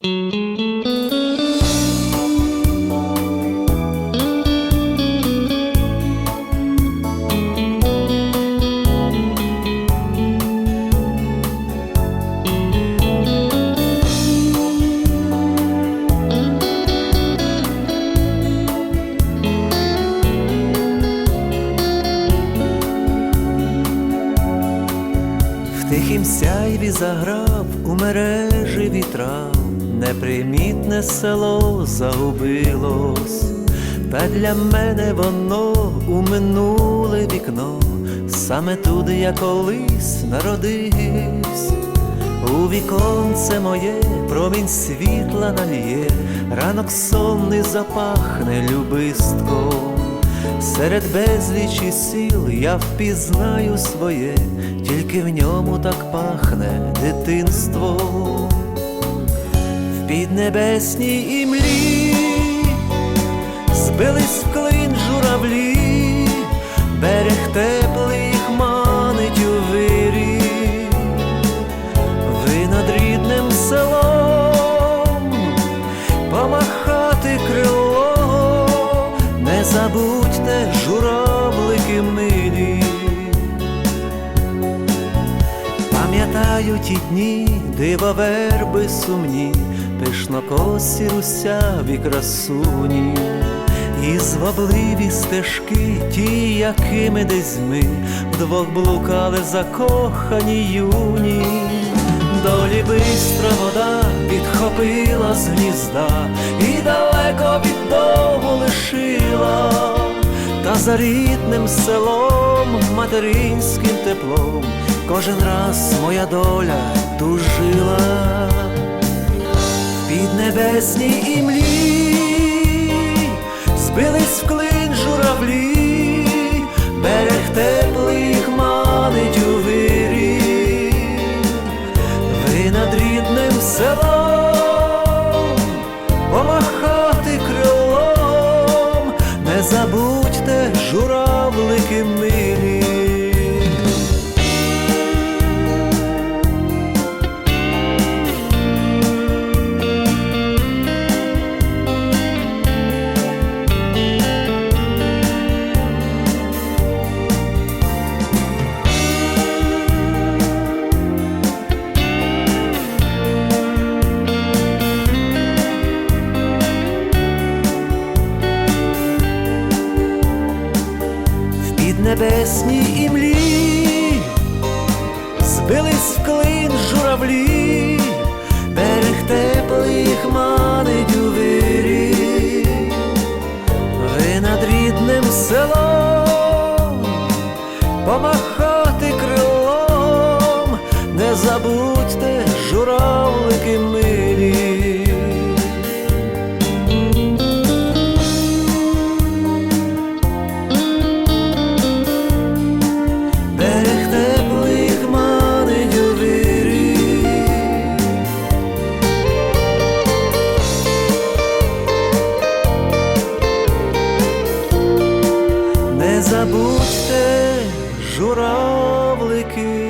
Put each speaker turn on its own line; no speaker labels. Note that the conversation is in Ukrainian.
В тихім сяйві заграв у мережі вітрав, непримітне село загубилось, та для мене воно у минуле вікно, саме туди я колись народився. У віконце моє промінь світла нальє, ранок сонний запахне любистком. Серед безлічі сіл я впізнаю своє, тільки в ньому так пахне дитинство. Піднебесній імлі збились в клин журавлі, берег теплий їх у вирі. Ви над рідним селом помахати крило, не забудьте журавлики милі. Пам'ятаю ті дні, дивоверби сумні, пишнокосі русяві красуні, і звабливі стежки, ті, якими десь ми вдвох блукали закохані юні. Долі бистра вода підхопила з гнізда і далеко від дому лишила, та за рідним селом, материнським теплом, кожен раз моя доля тужила. В піднебесній імлі, в піднебесній імлі, збились в клин журавлі, берег теплий їх манить у вирі, ви над рідним селом помахати крилом, не забудьте забудьте журавлики